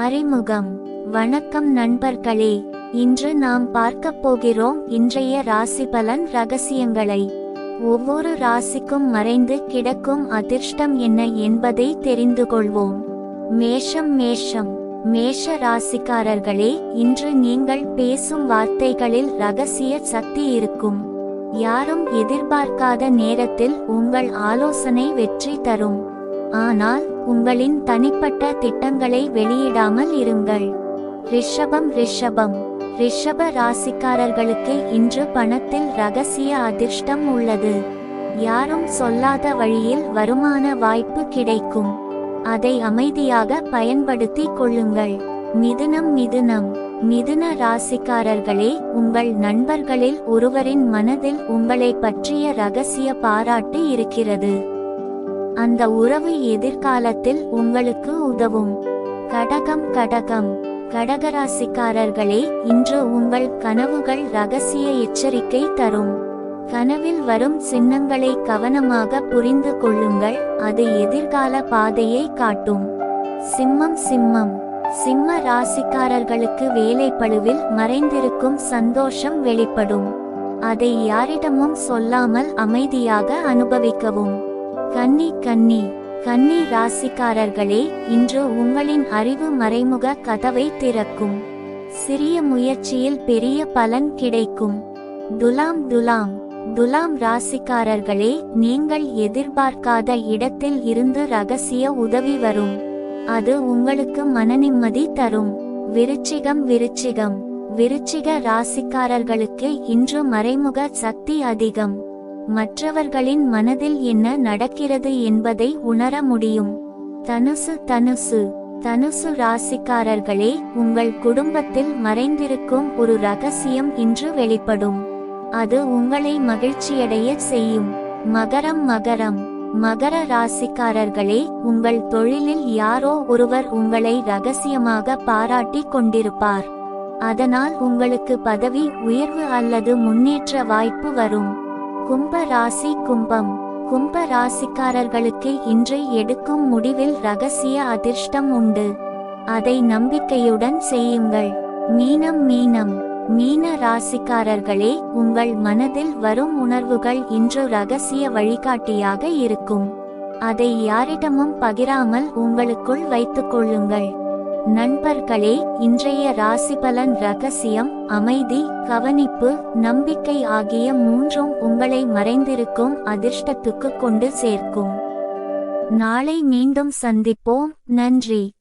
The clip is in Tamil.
அறிமுகம். வணக்கம் நண்பர்களே. இன்று நாம் பார்க்கப் போகிறோம் இன்றைய ராசி பலன் ரகசியங்களை. ஒவ்வொரு ராசிக்கும் மறைந்து கிடக்கும் அதிர்ஷ்டம் என்ன என்பதை தெரிந்து கொள்வோம். மேஷம் மேஷம். மேஷ ராசிக்காரர்களே இன்று நீங்கள் பேசும் வார்த்தைகளில் ரகசிய சக்தி இருக்கும். யாரும் எதிர்பார்க்காத நேரத்தில் உங்கள் ஆலோசனை வெற்றி தரும். ஆனால் உங்களின் தனிப்பட்ட திட்டங்களை வெளியிடாமல் இருங்கள். ரிஷபம் ரிஷபம். ரிஷப ராசிக்காரர்களுக்கு இன்று பணத்தில் ரகசிய அதிர்ஷ்டம் உள்ளது. யாரும் சொல்லாத வழியில் வருமான வாய்ப்பு கிடைக்கும். அதை அமைதியாக பயன்படுத்திக் கொள்ளுங்கள். மிதுனம் மிதுனம். மிதுன ராசிக்காரர்களே உங்கள் நண்பர்களில் ஒருவரின் மனதில் உங்களை பற்றிய ரகசிய பாராட்டு இருக்கிறது. அந்த உறவு எதிர்காலத்தில் உங்களுக்கு உதவும். கடகம் கடகம். கடகராசிக்காரர்களே இன்று உங்கள் கனவுகள் ரகசிய எச்சரிக்கை தரும். கனவில் வரும் சின்னங்களை கவனமாக புரிந்து கொள்ளுங்கள் அது எதிர்கால பாதையை காட்டும். சிம்மம் சிம்மம். சிம்ம ராசிக்காரர்களுக்கு வேலைப்பழுவில் மறைந்திருக்கும் சந்தோஷம் வெளிப்படும். அதை யாரிடமும் சொல்லாமல் அமைதியாக அனுபவிக்கவும். கன்னி கன்னி. கன்னி ராசிக்காரர்களே இன்று உங்களின் அறிவு மறைமுக கதவை திறக்கும். சிறிய முயற்சியில் பெரிய பலன் கிடைக்கும். துலாம் துலாம். துலாம் ராசிக்காரர்களே நீங்கள் எதிர்பார்க்காத இடத்தில் இருந்து ரகசிய உதவி வரும். அது உங்களுக்கு மனநிம்மதி தரும். விருச்சிகம் விருச்சிகம். விருச்சிக ராசிக்காரர்களுக்கு இன்று மறைமுக சக்தி அதிகம். மற்றவர்களின் மனதில் என்ன நடக்கிறது என்பதை உணர முடியும். தனுசு தனுசு. தனுசு ராசிக்காரர்களே உங்கள் குடும்பத்தில் மறைந்திருக்கும் ஒரு ரகசியம் இன்று வெளிப்படும். அது உங்களை மகிழ்ச்சியடைய செய்யும். மகரம் மகரம். மகர ராசிக்காரர்களே உங்கள் தொழிலில் யாரோ ஒருவர் உங்களை ரகசியமாக பாராட்டி கொண்டிருப்பார். அதனால் உங்களுக்கு பதவி உயர்வு அல்லது முன்னேற்ற வாய்ப்பு வரும். கும்ப ராசி கும்பம். கும்ப ராசிக்காரர்களுக்கு இன்று எடுக்கும் முடிவில் ரகசிய அதிர்ஷ்டம் உண்டு. அதை நம்பிக்கையுடன் செய்யுங்கள். மீனம் மீனம். மீன ராசிக்காரர்களே உங்கள் மனதில் வரும் உணர்வுகள் இன்று ரகசிய வழிகாட்டியாக இருக்கும். அதை யாரிடமும் பகிராமல் உங்களுக்குள் வைத்துக் கொள்ளுங்கள். நண்பர்களே இன்றைய ராசிபலன் ரகசியம் அமைதி கவனிப்பு நம்பிக்கை ஆகிய மூன்றும் உங்களை மறைந்திருக்கும் அதிர்ஷ்டத்துக்கு கொண்டு சேர்க்கும். நாளை மீண்டும் சந்திப்போம். நன்றி.